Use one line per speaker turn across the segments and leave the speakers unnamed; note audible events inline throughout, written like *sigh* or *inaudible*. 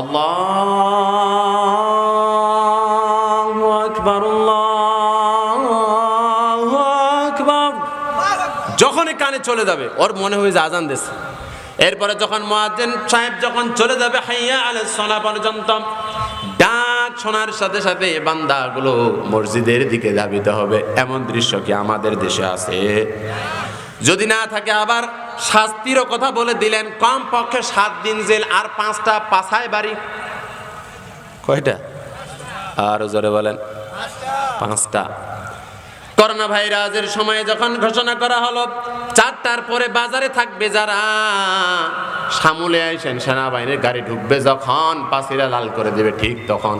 আল্লাহু আকবার আকবার যখনই কানে চলে যাবে, ওর মনে হয় যে আজান দিচ্ছে এরপরে যখন মুয়াজ্জিন সাহেব যখন চলে যাবে, হাইয়া আলে সোনা পর্যন্ত, ডাক শোনার সাথে সাথে বান্দাগুলো মসজিদের দিকে ধাবিত হবে। এমন দৃশ্য কি আমাদের দেশে আছে? যদি না থাকে আবার শাস্তিরও কথা বলে দিলেন কম পক্ষে সাত দিন জেল আর পাঁচটা পাছায় বাড়ি। কয়টা? আরও জোরে বলেন। পাঁচটা। করোনা ভাইরাসের সময়ে যখন ঘোষণা করা হলো, চারটার পরে বাজারে থাকবে যারা। সামুলে আইসেন, সেনাবাহিনীর গাড়ি ঢুকবে যখন পাশিরা লাল করে দেবে ঠিক তখন।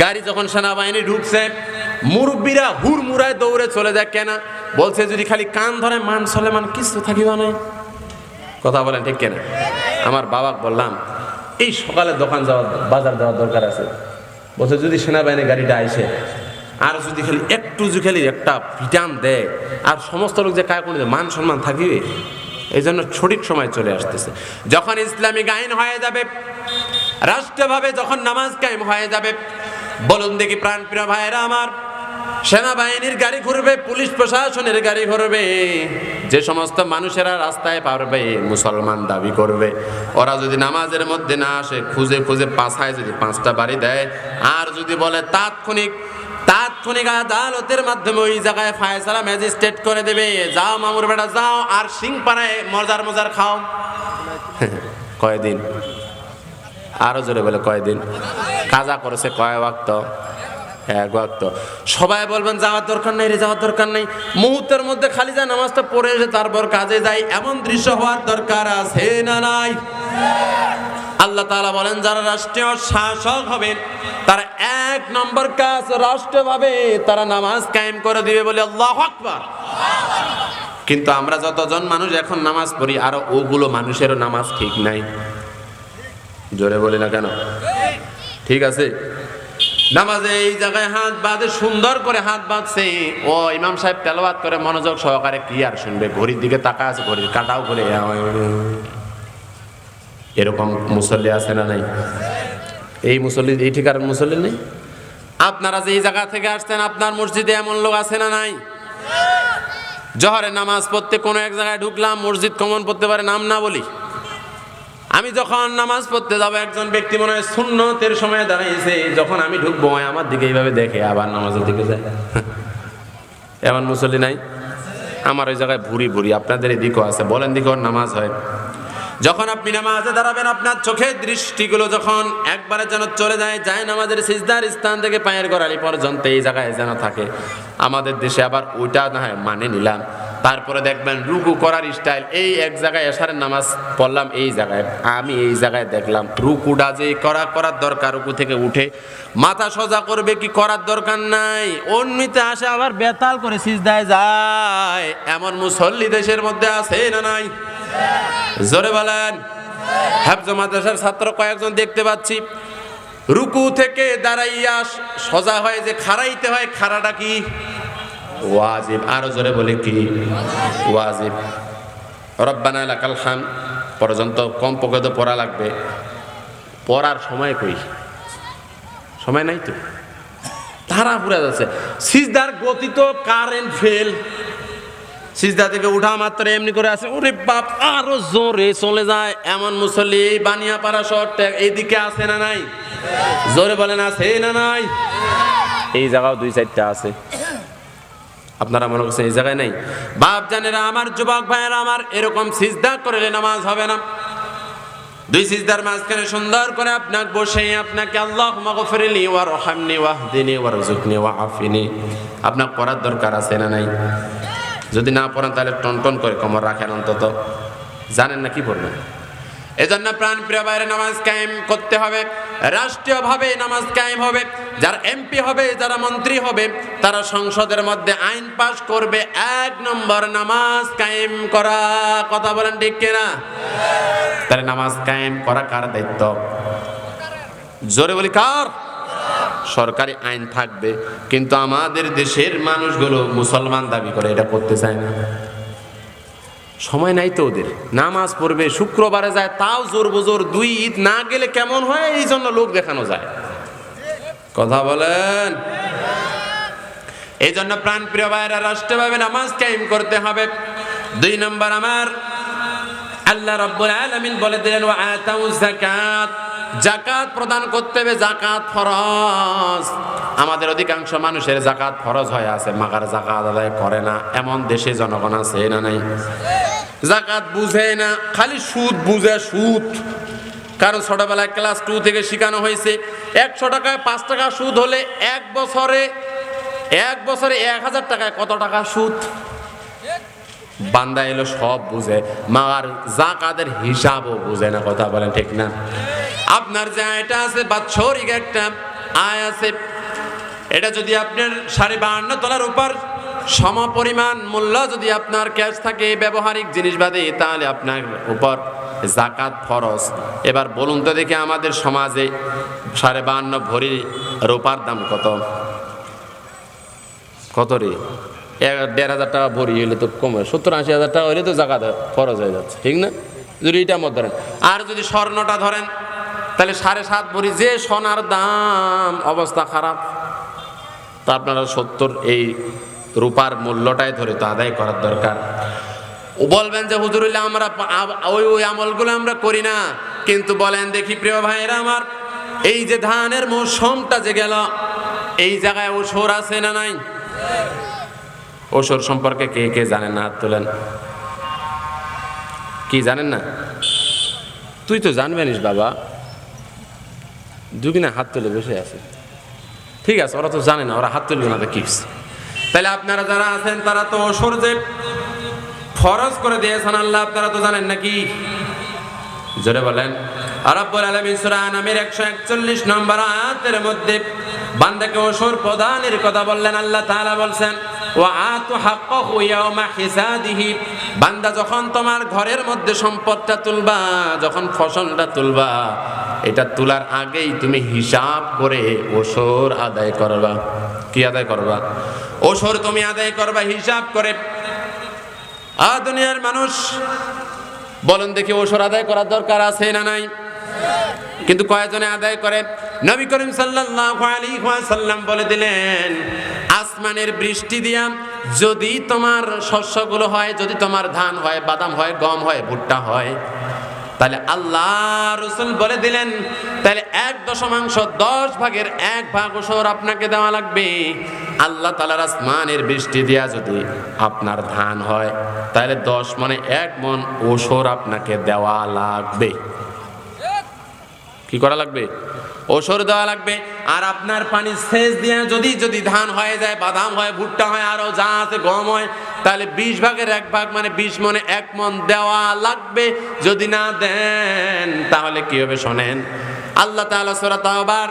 গাড়ি যখন সেনাবাহিনী ঢুকছে মুরব্বীরা হুড়মুড়ায় দৌড়ে চলে যায় কেনা? বলছে যদি খালি কান ধরে মান চলে মান কিছু থাকিবা না কথা বলেন ঠিক কেনা? আমার বাবা বললাম এই সকালে দোকান যাওয়া বাজার যাওয়ার দরকার আছে। বলছে যদি সেনাবাহিনীর গাড়িটা আইসে আর যদি খালি একটু যদি খালি একটা ভিটান দেয় আর সমস্ত লোক যে করে দেয়, মান সম্মান থাকিবে? এই জন্য সঠিক সময় চলে আসতেছে। যখন ইসলামিক আইন হয়ে যাবে রাষ্ট্রভাবে যখন নামাজ কায়েম হয়ে যাবে বলুন দেখি প্রাণ প্রিয় ভাইয়েরা আমার সেনাবাহিনীর গাড়ি ঘুরবে, পুলিশ প্রশাসনের গাড়ি ঘুরবে। যে সমস্ত মানুষেরা রাস্তায় পারবে, মুসলমান দাবি করবে। ওরা যদি নামাজের মধ্যে না আসে, খুঁজে খুঁজে পাছায় যদি পাঁচটা বাড়ি দেয়, আর যদি বলে তাৎক্ষণিক তাৎক্ষণিক আদালতের মাধ্যমে ওই জায়গায় ফায়সালা ম্যাজিস্ট্রেট করে দেবে, যাও মামুর বেটা, যাও, আর সিং পাড়ায় মজার মজার খাও। *laughs* কয়দিন? আরও জোরে বলে কয়দিন? কাজা করেছে কয় ওয়াক্ত? ওয়াক্ত সবাই বলবেন, যাওয়ার দরকার নেই রে, যাওয়ার দরকার নেই। মুহূর্তের মধ্যে খালি যা নামাজটা পড়ে এসে তারপর কাজে যাই এমন দৃশ্য হওয়ার দরকার আছে না নাই? আল্লাহ তাআলা বলেন, যারা রাষ্ট্রীয় শাসক হবেন তারা এক নম্বর কাজ রাষ্ট্রভাবে তারা নামাজ কায়েম করে দিবে বলে আল্লাহ আকবার। কিন্তু আমরা যতজন মানুষ এখন নামাজ পড়ি, আরও ওগুলো মানুষেরও নামাজ ঠিক নাই। জোরে বলি না কেন? ঠিক আছে? নামাজে এই জায়গায় হাত বাঁধে, সুন্দর করে হাত বাঁধছে। ও ইমাম সাহেব তেলাওয়াত করে মনোযোগ সহকারে কি আর শুনবে। ঘড়ির দিকে তাকা আছে, ঘড়ির কাটাও করে এরকম মুসল্লি আছে না নাই? এই মুসল্লি, এই ঠিকার মুসল্লি নেই? আপনারা যে এই জায়গা থেকে আসছেন, আপনার মসজিদে এমন লোক আছে না নাই? জহরে নামাজ পড়তে কোনো এক জায়গায় ঢুকলাম, মসজিদ কমন পড়তে পারে, নাম না বলি। আমি যখন নামাজ পড়তে যাব, একজন ব্যক্তি মনে হয় শূন্যতের সময় দাঁড়িয়েছে যখন আমি ঢুকবো আমার দিকে এইভাবে দেখে, আবার নামাজের দিকে যায়। *laughs* এমন মুসল্লি নাই? আমার ওই জায়গায় ভুরি ভুরি, আপনাদের এদিকেও আছে, বলেন দিকে নামাজ হয়। যখন আপনি নামাজে দাঁড়াবেন, আপনার চোখের দৃষ্টিগুলো যখন একবারে যেন চলে যায় যায় নামাজের সিজদার স্থান থেকে পায়ের গড়ালি পর্যন্ত এই জায়গায় যেন থাকে। আমাদের দেশে আবার ওইটা না হয় মানে নিলাম। তারপরে দেখবেন রুকু করার স্টাইল এই এক জায়গায় এসারের নামাজ পড়লাম, এই জায়গায়। আমি এই জায়গায় দেখলাম, রুকুটা যে করা, করার দরকার, রুকু থেকে উঠে। মাথা সোজা করবে কি করার দরকার নাই? অন্যতে আসে আবার বেতাল করে সিজদায় যায়। এমন মুসল্লি দেশের মধ্যে আছে না নাই? জোরে বলেন। মাদ্রাসার ছাত্র কয়েকজন দেখতে পাচ্ছি। রুকু থেকে দাঁড়াইয়া সোজা হয় যে খাড়াইতে হয়, খাড়াটা কি? ওয়াজিব, আরও জোরে বলে কি? ওয়াজিব। রব্বানা লাকাল খান পর্যন্ত কম পক্ষে তো পড়া লাগবে। পড়ার সময় কই? সময় নাই তো? তারা পুরা যাচ্ছে। সিজদার গতি তো কারেন্ট ফেল সিজদা থেকে উঠা মাত্র এমনি করে আছে। ওরে বাপ, আরও জোরে চলে যায়। এমন মুসল্লি এই বানিয়া পাড়া শহর এইদিকে আছে না নাই? জোরে বলেন, আছে না নাই? এই জায়গাও দুই চারটা আছে। আপনারা মনে করছেন এই জায়গায় নাই? বাপ জানেরা, আমার যুবক ভাইয়েরা আমার এরকম সিজদা করলে নামাজ হবে না। দুই সিজদার মাঝখানে সুন্দর করে আপনাকে বসে, আপনাকে আল্লাহ মাগফিরলি ওয়া রহামনি ওয়াহদিনি ওয়া রযুকনি ওয়া আফিনি। আপনার পড়ার দরকার আছে না নাই? যদি না পড়েন তাহলে টন টন করে কমর রাখেন অন্তত। জানেন না কি পড়বেন? এজন্য প্রাণ প্রিয় বাইরে নামাজ কায়েম করতে হবে। রাষ্ট্রীয়ভাবে নামাজ কায়েম হবে। যারা এমপি হবে, যারা মন্ত্রী হবে, তারা সংসদের মধ্যে আইন পাশ করবে। এক নম্বর, নামাজ কায়েম করা। কথা বলেন ঠিক কিনা? তাহলে নামাজ কায়েম করা কার দায়িত্ব? জোরে বলি কার? সরকারি আইন থাকবে। কিন্তু আমাদের দেশের মানুষগুলো মুসলমান দাবি করে, এটা করতে চায় না। সময় নাই তো ওদের। নামাজ পড়বে, শুক্রবারে যায়, তাও জোর বুজোর দুই ঈদ না গেলে কেমন হয়? এই জন্য লোক দেখানো যায়। কথা বলেন। এই জন্য প্রাণ প্রিয় ভাইরা রাষ্ট্রভাবে নামাজ কায়েম করতে হবে। দুই নম্বর আমার, আল্লাহ রব্বুল আলামিন বলে দিলেন, ওয়া আতাউ যাকাত। জাকাত প্রদান করতে হবে, জাকাত ফরজ। আমাদের অধিকাংশ মানুষের জাকাত ফরজ হয়ে, আছে, মাগার জাকাত আদায় করে না। এমন দেশে জনগণ আছে না নাই? জাকাত বুঝে না, খালি সুদ বুঝে সুদ। কারণ ছোটবেলায় ক্লাস টু থেকে শেখানো হয়েছে, একশো টাকায় পাঁচ টাকা সুদ হলে এক বছরে এক বছরে এক হাজার টাকায় কত টাকা সুদ? বান্দা এলো সব বুঝে মার জাকাতের হিসাবও বুঝে না, কথা বলেন ঠিক না? আপনার যে আয়টা আছে, বাৎসরিক একটা আয় আছে, এটা যদি আপনার সাড়ে বাহান্ন তলার উপর সম পরিমাণ মূল্য যদি আপনার ক্যাশ থাকে ব্যবহারিক জিনিস বাদে তাহলে আপনার উপর জাকাত ফরজ। এবার বলুন তো দেখি আমাদের সমাজে সাড়ে বাহান্ন ভরি রোপার দাম কত? কত রে? দেড় হাজার টাকা ভরি হলে তো কমে সত্তর আশি হাজার টাকা হলে তো জাকাত ফরজ হয়ে যাচ্ছে, ঠিক না? যদি এটা মত ধরেন, আর যদি স্বর্ণটা ধরেন তাহলে সাড়ে সাত ভরি যে সোনার দাম, অবস্থা খারাপ। তা আপনারা সত্তর এই রূপার মূল্যটাই ধরে তো আদায় করার দরকার। বলবেন যে, হুজুরুল্লাহ, আমরা ওই ওই আমলগুলো আমরা করি না। কিন্তু বলেন, দেখি প্রিয় ভাইয়েরা আমার, এই যে ধানের মৌসুমটা যে গেল, এই জায়গায় ওসর আছে না নাই? ওসর সম্পর্কে কে কে জানেন না? হাত তোলেন। কি জানেন না? তুই তো জানবেনিস, বাবা। দুকিনা হাত তুলে বসে আছে। ঠিক আছে, ওরা তো জানে না, ওরা হাত তুলবে না তো কি তাহলে আপনারা যারা আছেন, তারা তো যে ফরজ করে দিয়েছেন আল্লাহ, আপনারা তো জানেন নাকি? জোরে বলেন। আরব্বুল আলামিন সূরা আনামের 141 নম্বর আয়াতের মধ্যে বান্দাকে ওসর প্রদানের কথা বললেন, আল্লাহ তাআলা বলছেন, ওয়া আতু হাক্কাহু ইয়াওমা হিসাদিহি। বান্দা যখন তোমার ঘরের মধ্যে সম্পদটা তুলবা, যখন ফসলটা তুলবা, এটা তোলার আগেই তুমি হিসাব করে ওসর আদায় করবা। কি আদায় করবা? ওসর তুমি আদায় করবা, হিসাব করে। আ দুনিয়ার মানুষ, বলেন দেখি ওসর আদায় করার দরকার আছে না নাই? কিন্তু কয়েকজনে আদায় করে? নবী করিম সাল্লাল্লাহু আলাইহি ওয়াসাল্লাম বলে দিলেন আসমানের বৃষ্টি দিয়া যদি তোমার শস্যগুলো হয়, যদি তোমার ধান হয়, বাদাম হয়, গম হয়, ভুট্টা হয়, তাহলে আল্লাহ রসুল বলে দিলেন, তাহলে এক দশমাংশ দশ ভাগের এক ভাগ ওসর আপনাকে দেওয়া লাগবে। আল্লাহ তালার আসমানের বৃষ্টি দিয়া যদি আপনার ধান হয়, তাহলে দশ মানে এক মন ওসর আপনাকে দেওয়া লাগবে। কি করা লাগবে? ওসর দেওয়া লাগবে। আর আপনার পানি সেচ দিয়ে যদি যদি ধান হয়ে যায়, বাদাম হয়, ভুট্টা হয় আরও যা আছে, গম হয়, তাহলে বিশ ভাগের এক ভাগ মানে বিশ মনে এক মন দেওয়া লাগবে। যদি না দেন, তাহলে কি হবে শোনেন? আল্লাহ তাআলা সূরা তাওবার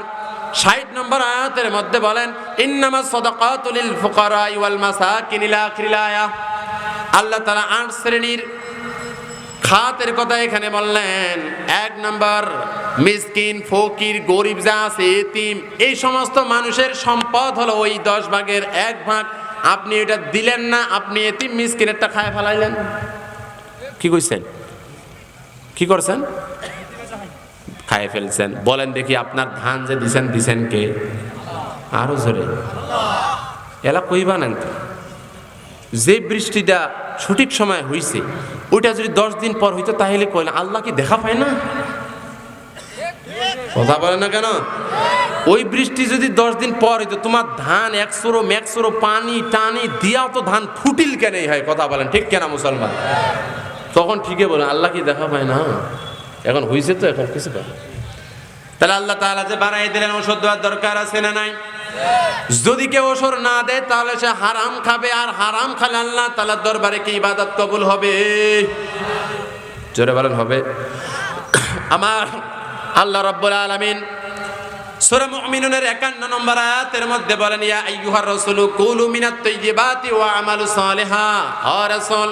ষাট নম্বর আয়াতের মধ্যে বলেন, ইন্নামা সদাকাতুল ফুকারা ওয়াল মাসাকিন ইলা আখিরিল আয়া। আল্লাহ তাআলা আট শ্রেণির খাতের কথা এখানে বললেন। এক নম্বর, মিসকিন, ফকির, গরিব যা আছে, এতিম, এই সমস্ত মানুষের সম্পদ হলো ওই দশ ভাগের এক ভাগ। আপনি এটা দিলেন না, আপনি এতিম, মিসকিনেরটা খায় ফেলাইলেন। কি কইছেন? কি করছেন? খায় ফেলছেন। বলেন দেখি আপনার ধান যে দিছেন দিছেন কে? আরও জোরে। এলা কইবা না যে বৃষ্টিটা সঠিক সময় হইছে, ওইটা যদি দশ দিন পর হইতো, তাহলে কইলে আল্লাহ কি দেখা পায় না? কথা বলে না কেন? ওই বৃষ্টি যদি দশ দিন পর হইতো, তোমার ধান একশোরো ম্যাকশোরো পানি টানি দিয়াও তো ধান ফুটিল কেন হয়? কথা বলেন, ঠিক কেনা মুসলমান? তখন ঠিকই বলেন, আল্লাহ কি দেখা পায় না? এখন হইছে তো, এখন কিছু পায় তাহলে আল্লাহ তাআলা যে বানাই দিলেন ওষুধ দেওয়ার দরকার আছে না নাই? যদি কেউ ওসর না দেয়, তাহলে সে হারাম খাবে, আর হারাম খালে আল্লাহ তালার দরবারে কি ইবাদত কবুল হবে? জোরে বলেন, হবে। আমার আল্লাহ রাব্বুল আলামিন সূরা মুমিনুনের 51 নম্বর আয়াতের মধ্যে বলেন, ইয়া আইয়ুহার রাসূলু কুলু মিনাত তাইয়্যিবাতি ওয়া আমালু সালিহা। ও রাসূল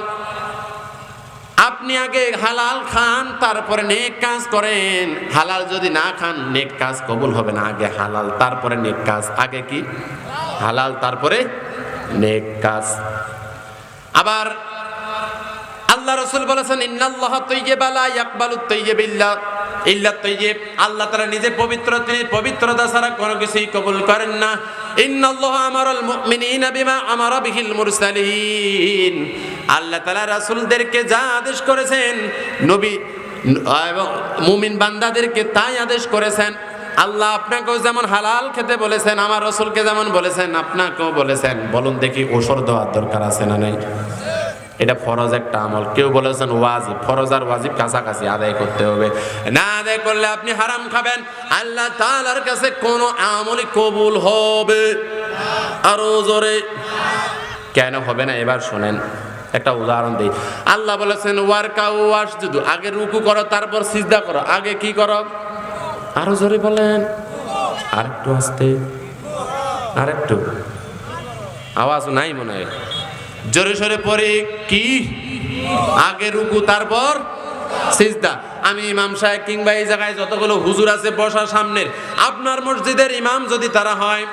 আপনি আগে হালাল খান, তারপরে নেক কাজ করেন। হালাল যদি না খান, নেক কাজ কবুল হবে না। আগে হালাল, তারপরে নেক কাজ। আগে কি? হালাল, তারপরে নেক কাজ। আবার আল্লাহ রসুল বলেছেন, ইন্নাল্লাহ তৈয়বা, লা ইয়াকবালু তৈয়ব ইল্লা তৈয়ব। আল্লাহ তাআলা নিজে পবিত্র, তিনি পবিত্রতা ছাড়া কোনো কিছুই কবুল করেন না। ইন্নাল্লাহ আমারাল মুমিনিনা বিমা আমারা বিহিল মুরসালিন। আল্লাহ তালা রাসূলদেরকে যা আদেশ করেছেন, নবী এবং মুমিন বান্দাদেরকে তাই আদেশ করেছেন। আল্লাহ আপনাকেও যেমন হালাল খেতে বলেছেন, আমার রসুলকে যেমন বলেছেন, আপনাকেও বলেছেন। বলুন দেখি ওসর দেওয়ার দরকার আছে না নাই? এটা ফরজ একটা আমল। কেউ বলেছেন ওয়াজিব, ফরজ আর ওয়াজিব কাছাকাছি আদায় করতে হবে। না আদায় করলে আপনি হারাম খাবেন। আল্লাহ তাআলার কাছে কোন আমলই কবুল হবে আরও জোরে। কেন হবে না? এবার শোনেন। একটা উদাহরণ দিই। আল্লাহ বলেছেন ওয়ার্কা ওয়াশ আগে রুকু করো, তারপর সিজদা করো। আগে কি করো? আরও জোরে বলেন। আর আরেকটু আসতে। আরেকটু। আওয়াজ নাই মনে হয়। জোরে সরে পরে কি? আগে রুকু, তারপর সিজদা। আমি ইমাম সাহেব কিংবা এই জায়গায় যতগুলো হুজুর আছে, বসার সামনের, আপনার মসজিদের ইমাম যদি তারা হয়,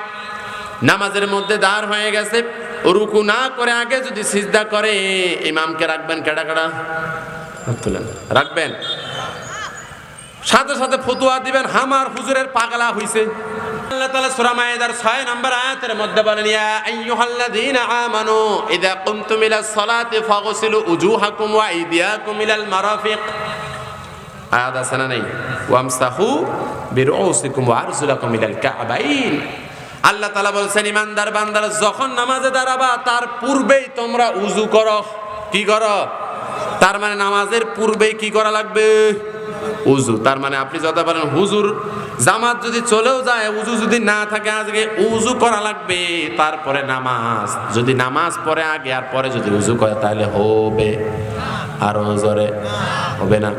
নামাজের মধ্যে দাঁড় হয়ে গেছে রুকু না করে আগে যদি সিজদা করে, ইমামকে রাখবেন কেডা কেডা? তুলেন। রাখবেন। সাথে সাথে ফতুয়া দিবেন, হামার হুজুরের পাগলা হইছে। আল্লাহ তাআলা সূরা মায়েদার 6 নম্বর আয়াতের মধ্যে বলেন, ইয়া আইয়ুহাল্লাযীনা আমানু ইযা কুমতুম ইলাস সালাতি ফাগসিলু উজুহাকুম ওয়া আইদিয়াকুম ইলাল মারাফিক। আয়াত আছে না নাই? ওয়ামসাহু বিরউসিকুম ওয়া আরজুলাকুম ইলাল কাবাইন আল্লাহ তাআলা বলছেন, ইমানদার বান্দার, যখন নামাজে দাঁড়াবা, তার পূর্বেই তোমরা উজু করো। কি করো? তার মানে নামাজের পূর্বেই কি করা লাগবে? উজু তার মানে আপনি যত বলেন, হুজুর, জামাত যদি চলেও যায় উজু যদি না থাকে আজকে উজু করা লাগবে। তারপরে নামাজ। যদি নামাজ পড়ে আগে আর পরে যদি উজু করে, তাহলে হবে। আর জোরে হবে না।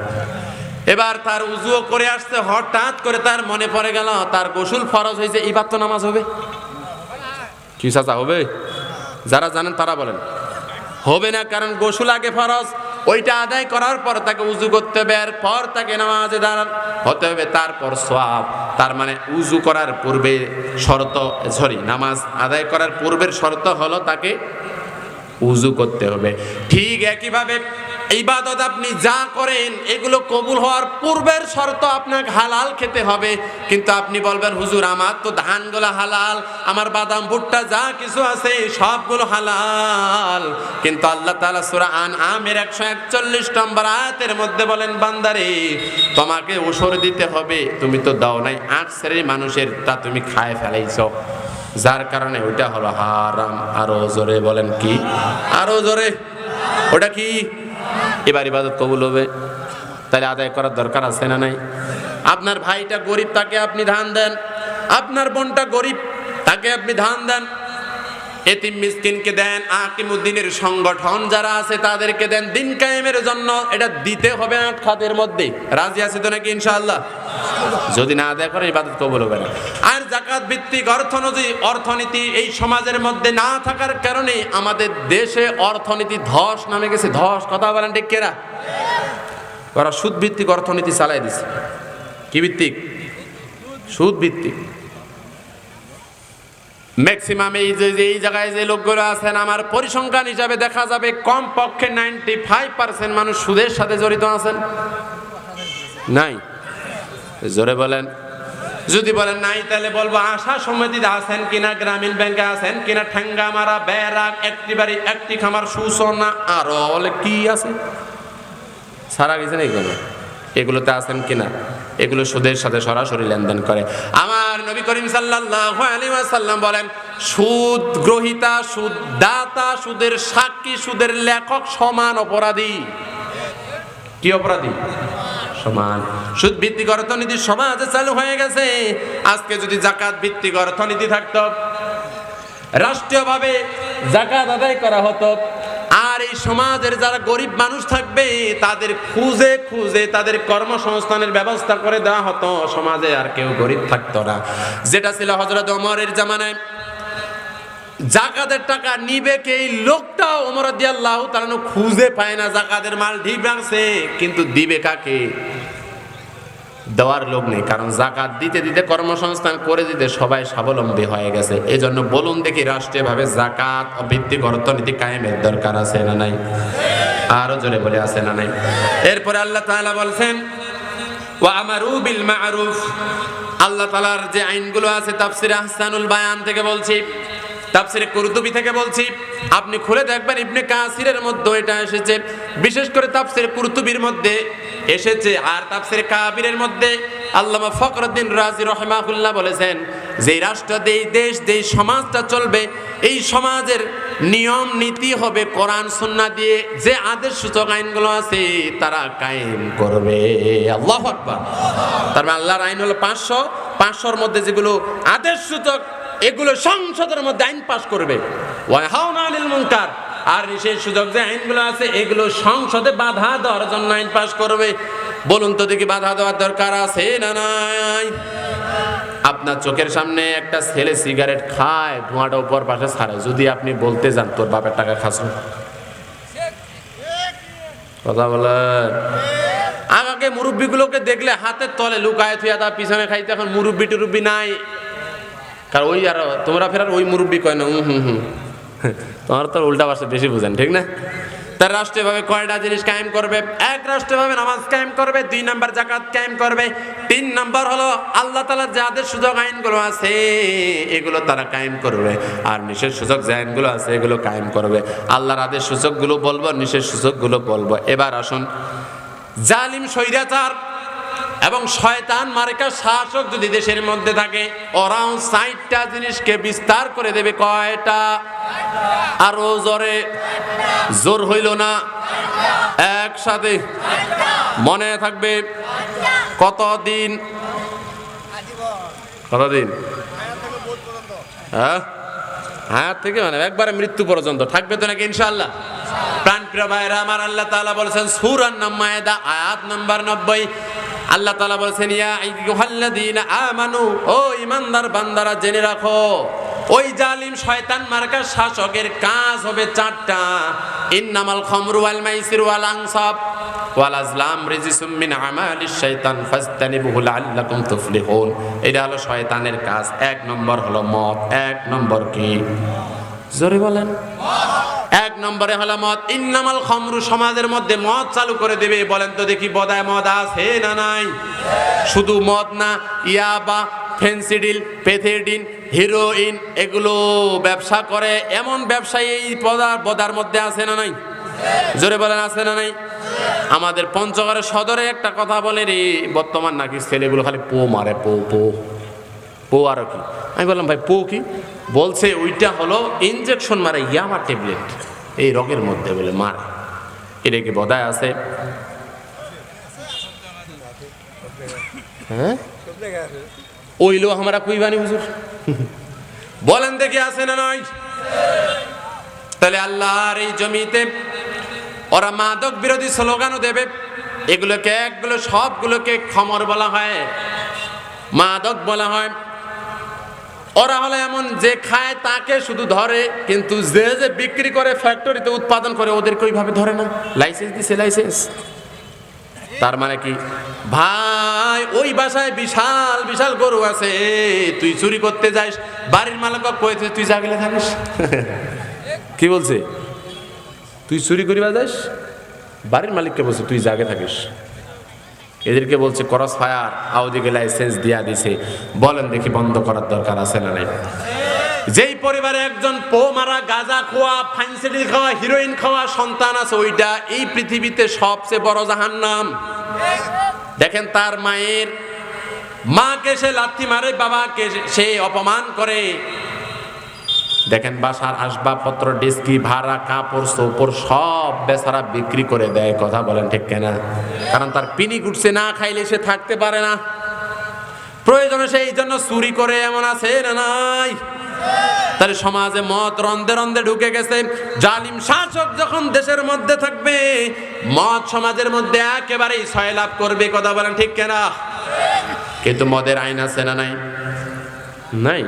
এবার তার উজুও করে আসতে হঠাৎ করে তার মনে পড়ে গেল তার গোসল ফরজ হয়েছে এবার তো নামাজ হবে। কি চাচা হবে? যারা জানেন তারা বলেন। হবে না কারণ গোসল আগে ফরজ ওইটা আদায় করার পর তাকে উজু করতে হবে আর পর তাকে নামাজে দাঁড়ান হতে হবে তারপর সোয়াব তার মানে উজু করার পূর্বে শর্ত সরি নামাজ আদায় করার পূর্বের শর্ত হলো তাকে উজু করতে হবে। ঠিক একইভাবে ইবাদত আপনি যা করেন, এগুলো কবুল হওয়ার পূর্বের শর্ত আপনাকে হালাল খেতে হবে। কিন্তু আপনি বলবেন, হুজুর, আমার তো ধানগুলো হালাল, আমার বাদাম, ভুট্টা যা কিছু আছে, সবগুলো হালাল। কিন্তু আল্লাহ তাআলা সূরা আন আমের 141 নম্বর আয়াতের মধ্যে বলেন, বান্দারে, তোমাকে ওসর দিতে হবে, তুমি তো দাও নাই, আট শ্রেণির মানুষের তা তুমি খায় ফেলাইছো। যার কারণে ওইটা হলো হারাম। আরও জোরে বলেন কি? আরও জোরে। ওটা কি? এবার ইবাদত কবুল হবে। তাহলে আদায় করার দরকার আছে না নাই? আপনার ভাইটা গরিব, তাকে আপনি ধান দেন। আপনার বোনটা গরিব, তাকে আপনি ধান দেন। এতিম মিসকিনকে দেন, আকিমুদ্দিনের সংগঠন যারা আছে তাদেরকে দেন দিন কায়েমের জন্য। এটা দিতে হবে আট খাতের মধ্যে। রাজি আছে তো নাকি ইনশাআল্লাহ? যদি না আদায় করে ইবাদত কবুল হবে না। আর জাকাত ভিত্তিক অর্থনীতি অর্থনীতি এই সমাজের মধ্যে না থাকার কারণে আমাদের দেশে অর্থনীতি ধস নামে গেছে। ধস, কথা বলেন ঠিক কেরা ওরা সুদ ভিত্তিক অর্থনীতি চালাই দিছে। কি ভিত্তিক? সুদ ভিত্তিক ম্যাক্সিমাম এই যে এই জায়গায় যে লোকগুলো আছেন, আমার পরিসংখ্যান হিসাবে দেখা যাবে কম পক্ষে নাইনটি ফাইভ পার্সেন্ট মানুষ সুদের সাথে জড়িত আছেন। নাই? জোরে বলেন। যদি বলেন নাই, তাহলে বলব আশা সমিতিতে আছেন কিনা, গ্রামীণ ব্যাংকে আছেন কিনা ঠেঙ্গা মারা ব্যারাক একটি বাড়ি একটি খামার, সুসনা, আরও কি আছে? সারা গেছে না এগুলো এগুলোতে আছেন কিনা? এগুলো সুদের সাথে সরাসরি লেনদেন করে। আমার নবী করিম সাল্লাল্লাহু আলাইহি ওয়াসাল্লাম বলেন, সুদ গ্রহিতা, সুদ দাতা, সুদের সাক্ষী, সুদের লেখক সমান অপরাধী। কি অপরাধী? সমান। সুদ ভিত্তিক অর্থনীতি সমাজে চালু হয়ে গেছে। আজকে যদি জাকাত ভিত্তিক অর্থনীতি থাকতো, রাষ্ট্রীয়ভাবে জাকাত আদায় করা হতো আর এই সমাজের যারা গরিব মানুষ থাকবে, তাদের খুঁজে খুঁজে তাদের কর্মসংস্থানের ব্যবস্থা করে দেওয়া হতো। সমাজে আর কেউ গরিব থাকতো না। যেটা ছিল হজরত ওমরের জামানায়। জাকাতের টাকা নিবে কে? লোকটা ওমর দিয়াল্লাহ তারা খুঁজে পায় না। জাকাতের মাল ঢিপ রাখছে কিন্তু দিবে কাকে? দেওয়ার লোক নেই, কারণ জাকাত দিতে দিতে কর্মসংস্থান করে দিতে সবাই স্বাবলম্বী হয়ে গেছে। এই জন্য বলুন দেখি রাষ্ট্রীয়ভাবে জাকাত ভিত্তিক অর্থনীতি কায়েমের দরকার আছে না নাই? আরও জোরে বলে আছে না নাই? এরপরে আল্লাহ তাআলা বলছেন, ওয়া আমারু বিল মা'রুফ। আল্লাহ তাআলার যে আইনগুলো আছে, তাফসিরে আহসানুল বায়ান থেকে বলছি তাফসিরে কুরতুবি থেকে বলছি, আপনি খুলে দেখবেন ইবনে কাসিরের মধ্যে এটা এসেছে। বিশেষ করে তাফসিরে কুরতুবির মধ্যে এসেছে আর তাফসিরে কাবিরের মধ্যে আল্লামা ফখরুদ্দিন রাজি রহমাহুল্লাহ বলেছেন, যে রাষ্ট্র দেই দেশ দেই সমাজটা চলবে, এই সমাজের নিয়ম নীতি হবে কোরআন, সুন্নাহ দিয়ে যে আদেশ সূচক আইনগুলো আছে, তারা কায়েম করবে। আল্লাহ আকবার। তার মানে আল্লাহর আইন হলো পাঁচশো, পাঁচশোর মধ্যে যেগুলো আদেশ সূচক এগুলো সংসদের মধ্যে আইন পাশ করবে। আর নিষেধ সুযোগ যে আইনগুলো আছে, এগুলো সংসদে বাধা দেওয়ার জন্য আইন পাশ করবে। বলুন তো দেখি বাধা দেওয়ার দরকার আছে না নাই? আপনার চোখের সামনে একটা ছেলে সিগারেট খায়, ধোঁয়াটা উপর পাশে ছাড়ে যদি আপনি বলতে যান, তোর বাপের টাকা খাস কথা বলেন। আগে মুরব্বীগুলোকে দেখলে হাতের তলে লুকায় থুয়া তার পিছনে খাইতে, এখন মুরব্বি টুরব্বি নাই। কারণ ওই আর তোমরা ফেরার ওই মুরব্বি কয় না হুম হুম হুম। তোমার তো উল্টা পাশে বেশি বুঝেন, ঠিক না? তার রাষ্ট্রীয়ভাবে কয়টা জিনিস কায়েম করবে? এক, রাষ্ট্রীয়ভাবে নামাজ কায়েম করবে, দুই নাম্বার জাকাত কায়েম করবে, তিন নাম্বার হলো আল্লাহ তালার যে আদেশ, সুযোগ, আইনগুলো আছে, এগুলো তারা কায়েম করবে। আর নিষেধ সুযোগ যে আইনগুলো আছে, এগুলো কায়েম করবে। আল্লাহর আদেশ সূচকগুলো বলব, নিষেধ সূচকগুলো বলব। এবার আসুন, জালিম, স্বৈরাচার এবং শয়তান মার্কা শাসক যদি দেশের মধ্যে থাকে, ওরাও ষাটটা জিনিসকে বিস্তার করে দেবে। কয়টা? আরও জোরে। জোর হইল না। একসাথে। মনে থাকবে। কতদিন? কতদিন? হ্যাঁ? হ্যাঁ থেকে মানে একবারে মৃত্যু পর্যন্ত। থাকবে তো নাকি ইনশাল্লাহ প্রাণ প্রিয় ভাইরা, আমার আল্লাহ তাআলা বলেছেন সূরার নাম মায়েদা আয়াত নাম্বার 90 আল্লাহ তাআলা বলেছেন, ইয়া আমানু ও ইমানদার বান্দারা, জেনে রাখো, ওই জালিম শয়তান মার্কা শাসকের কাজ হবে চারটা। ইন্নামাল খামরু ওয়াল মাইসির ওয়াল আনসাব, ওয়াল আজলাম রিজিসুম মিন আমালিশ শাইতান ফাজতানিবুহু লাআল্লাকুম তুফলিহুন। এটা হলো শয়তানের কাজ। এক নম্বর হলো মদ এক নম্বর কি? জোরে বলেন। এক নম্বরে হলো মদ। ইন্নামাল খমরু সমাজের মধ্যে মদ চালু করে দেবে। বলেন তো দেখি বদায় মদ আছে না নাই? শুধু মদ না, ইয়াবা, ফেন্সিডিল, পেথেডিন, হিরোইন, এগুলো ব্যবসা করে। এমন ব্যবসায়ী এই পদার বদার মধ্যে আছে না নাই? জোরে বলেন, আছে না নাই? আমাদের পঞ্চগড়ের সদরে একটা কথা বলে রে, বর্তমান নাকি ছেলেগুলো খালি পো মারে, পো পো। পো আর কি? আমি বললাম, ভাই, পো কি? বলছে, ওইটা হলো ইনজেকশন মারে ইয়ামা ট্যাবলেট এই রোগের মধ্যে বলে মারে। এটা কি বদায় আছে? হ্যাঁ? ওইলো আমরা কুইবানি হুজুর? বলেন দেখি আছে না নয় তাহলে আল্লাহর এই জমিতে ওরা মাদক বিরোধী স্লোগানও দেবে। এগুলোকে একগুলো সবগুলোকে খমর বলা হয়, মাদক বলা হয়। ওরা হলো এমন যে খায় তাকে শুধু ধরে কিন্তু যে যে বিক্রি করে ফ্যাক্টরিতে উৎপাদন করে ওদেরকে ওইভাবে ধরে না। লাইসেন্স দিছে লাইসেন্স তার মানে কি? ভাই ওই বাসায় বিশাল বিশাল গরু আছে। তুই চুরি করতে যাস বাড়ির মালিক কয়েছে তুই জাগলে থাকিস *laughs* কি বলছে? তুই চুরি করিবা যাস বাড়ির মালিককে বলছে তুই জাগে থাকিস। এদেরকে বলছে করস ফায়ার আউদিকে লাইসেন্স দিয়া দিছে। বলেন দেখি বন্ধ করার দরকার আছে না নাই? যেই পরিবারে একজন পো মারা, গাঁজা খোয়া ফাইনসিডি খাওয়া হিরোইন খাওয়া সন্তান আছে, ওইটা এই পৃথিবীতে সবচেয়ে বড় জাহান নাম দেখেন তার মায়ের, মাকে সে লাথি মারে, বাবাকে সে অপমান করে। দেখেন বাসার আসবাবপত্র, ডিস্কি, ভাড়া, কাপড় সোপড় সব বেচারা বিক্রি করে দেয়, কথা বলেন ঠিক কেনা? কারণ তার পিনি গুটছে, না খাইলে সে থাকতে পারে না। প্রয়োজনে সেই জন্য চুরি করে, এমন আছে না নাই? তাহলে সমাজে মদ রন্ধে রন্ধে ঢুকে গেছে। জালিম শাসক যখন দেশের মধ্যে থাকবে মদ সমাজের মধ্যে একেবারেই ছয়লাভ করবে, কথা বলেন ঠিক কেনা? কিন্তু মদের আইন আছে না নাই? নাই।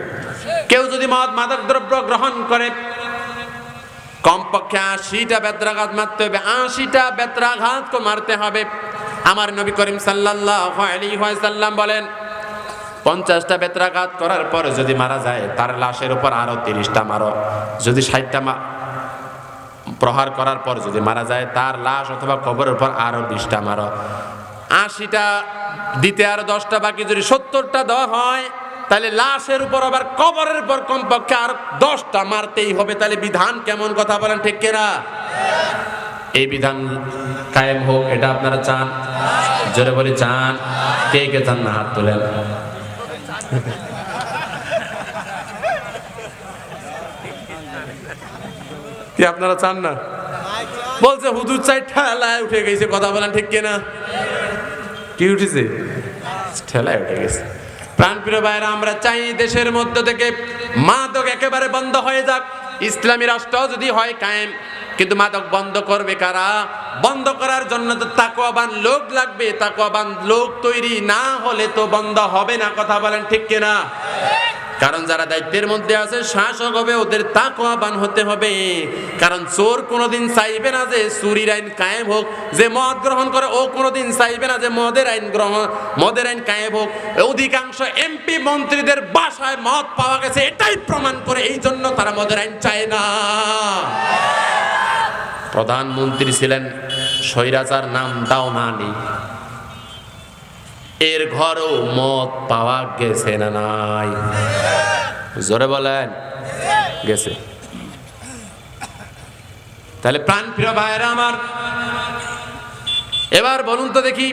কেউ যদি মদ মাদক দ্রব্য গ্রহণ করে। কমপক্ষে আশিটা বেত্রাঘাত মারতে হবে, আশিটা বেত্রাঘাত কো মারতে হবে। আমার নবী করিম সাল্লাল্লাহু আলাইহি ওয়াসাল্লাম বলেন, পঞ্চাশটা বেত্রাঘাত করার পর যদি মারা যায়, তার লাশের উপর আরও তিরিশটা মারো। যদি ষাটটা প্রহার করার পর যদি মারা যায়, তার লাশ অথবা কবরের পর আরও বিশটা মারো। আশিটা দিতে আরও দশটা, বাকি যদি সত্তরটা দেওয়া হয় তাহলে লাশের উপর আবার কবরের পর কমপক্ষে আর দশটা মারতেই হবে। তাহলে বিধান কেমন কথা বলেন, ঠিক কিনা? এই বিধান কায়েম হোক, এটা আপনারা চান? জোরে বলে চান। কে কে চান না হাত তোলেন? কি আপনারা চান না? বলছে, হুজুর চাই ঠেলায় উঠে গেছে। কথা বলেন, ঠিক কিনা? কি উঠেছে? ঠেলায় উঠে গেছে। প্রাণপ্রিয় ভাইরা, আমরা চাই দেশের মধ্য থেকে মাদক একেবারে বন্ধ হয়ে যাক। ইসলামী রাষ্ট্র যদি হয় কায়েম, কিন্তু মাদক বন্ধ করবে কারা? বন্ধ করার জন্য তো তাকোয়াবান লোক লাগবে। তাকোয়াবান লোক তৈরি না হলে তো বন্ধ হবে না, কথা বলেন ঠিক কিনা? কারণ যারা দায়িত্বের মধ্যে আছে, শাসক হবে, ওদের তাকওয়াবান হতে হবে। কারণ চোর কোনোদিন চাইবে না যে চুরির আইন কায়েম হোক, যে মদ গ্রহণ করে, ও কোনোদিন চাইবে না যে মদের আইন গ্রহণ, মদের আইন কায়েম হোক। অধিকাংশ এমপি মন্ত্রীদের বাসায় মদ পাওয়া গেছে, এটাই প্রমাণ করে এই জন্য তারা মদের আইন চায় না। প্রধানমন্ত্রী ছিলেন, স্বৈরাচার নাম দাও নানি এর ঘরেও মদ পাওয়া গেছে না নাই? জোরে বলেন, গেছে। তাহলে প্রাণ প্রিয় ভাইয়েরা আমার, এবার বলুন তো দেখি,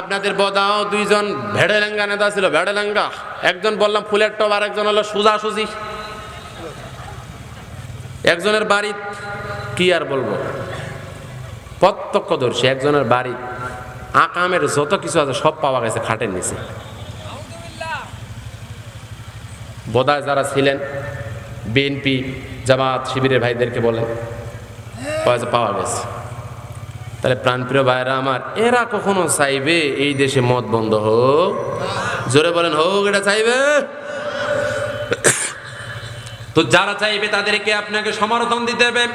আপনাদের বদাও দুইজন ভেড়েলেঙ্গা নেতা ছিল, ভেড়েলেঙ্গা। একজন বললাম ফুলের টপ আর একজন হলো সুজাসুজি। একজনের বাড়ি, কি আর বলব? প্রত্যক্ষদর্শী, একজনের বাড়ি। আকামের যত কিছু আছে সব পাওয়া গেছে খাটের নিচে। বোধায় যারা ছিলেন বিএনপি জামাত, শিবিরের ভাইদেরকে বলেন পাওয়া- গেছে তাহলে প্রাণপ্রিয় ভাইরা আমার, এরা কখনো চাইবে এই দেশে মদ বন্ধ হোক? জোরে বলেন, হোক, এটা চাইবে? তো যারা চাইবে তাদেরকে আপনাকে সমর্থন দিতে হবে।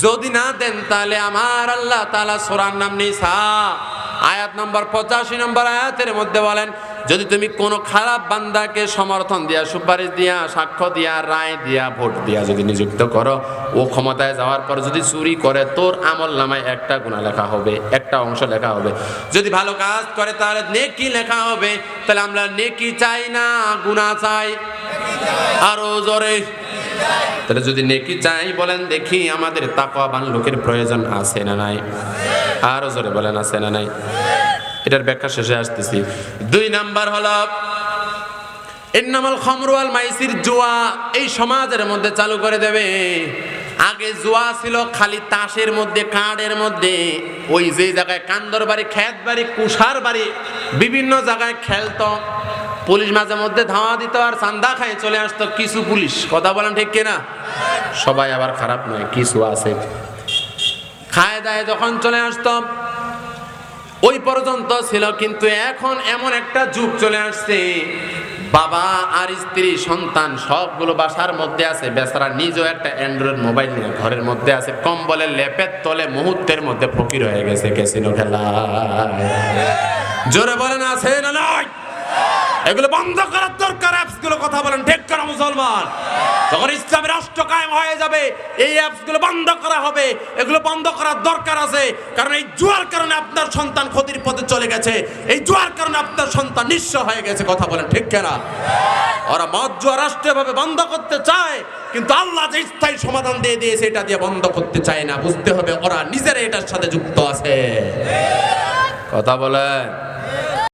যদি না দেন তাহলে আমার আল্লাহ তাআলা সোরার নাম নিসা আয়াত নম্বর পঁচাশি নম্বর আয়াতের মধ্যে বলেন, যদি তুমি কোনো খারাপ বান্দাকে সমর্থন দিয়া, সুপারিশ দিয়া, সাক্ষ্য দিয়া, রায় দিয়া, ভোট দিয়া যদি নিযুক্ত করো, ও ক্ষমতায় যাওয়ার পর যদি চুরি করে, তোর আমল নামায় একটা গুণা লেখা হবে, একটা অংশ লেখা হবে। যদি ভালো কাজ করে, তাহলে নেকি লেখা হবে। তাহলে আমরা নেকি চাই না, গুণা চাই। আরও জোরে তাহলে যদি নেকি চাই বলেন, দেখি আমাদের তাকওয়াবান লোকের প্রয়োজন আছে না নাই। আরও জোরে বলেন, আছে না নাই? এটার ব্যাখ্যা শেষে আসতেছি। দুই নাম্বার হলো, ইন্নামাল খামরু আল মাইসির জুয়া এই সমাজের মধ্যে চালু করে দেবে। আগে জুয়া ছিল খালি তাসের মধ্যে কার্ডের মধ্যে। ওই যে জায়গায় কান্দর বাড়ি খ্যাত বাড়ি, কুষার বাড়ি, বিভিন্ন জায়গায় খেলতো। পুলিশ মাঝে মধ্যে ধাওয়া দিত আর চান্দা খায়, চলে আসতো কিছু পুলিশ। কথা বলেন ঠিক কিনা? সবাই আবার খারাপ নয়, কিছু আছে। খায় দায় যখন চলে আসতো, ওই পর্যন্ত ছিল, কিন্তু এখন এমন একটা যুগ চলে আসছে, বাবা আর স্ত্রী, সন্তান সবগুলো বাসার মধ্যে আছে। বেচারা নিজেও একটা অ্যান্ড্রয়েড মোবাইল নিয়ে ঘরের মধ্যে আছে। কম্বলের লেপের তলে মুহূর্তের মধ্যে ফকির হয়ে গেছে ক্যাসিনো খেলা জোরে বলেন, আছে না নয় এগুলো বন্ধ করার দরকার অ্যাপসগুলো কথা বলেন, ঠিক করা মুসলমান। যখন ইসলামী রাষ্ট্র কায়েম হয়ে যাবে, এই অ্যাপসগুলো বন্ধ করা হবে। এগুলো বন্ধ করার দরকার আছে, কারণ এই জুয়ার কারণে আপনার সন্তান ক্ষতির পথে চলে গেছে। এই জুয়ার কারণে আপনার সন্তান নিঃস্ব হয়ে গেছে, কথা বলেন, ঠিক কেনা? ওরা মদ, জুয়া রাষ্ট্রীয়ভাবে বন্ধ করতে চায়, কিন্তু আল্লাহ যে স্থায়ী সমাধান দিয়ে দিয়েছে, এটা দিয়ে বন্ধ করতে চায় না। বুঝতে হবে, ওরা নিজেরা এটার সাথে যুক্ত আছে। কথা বলেন।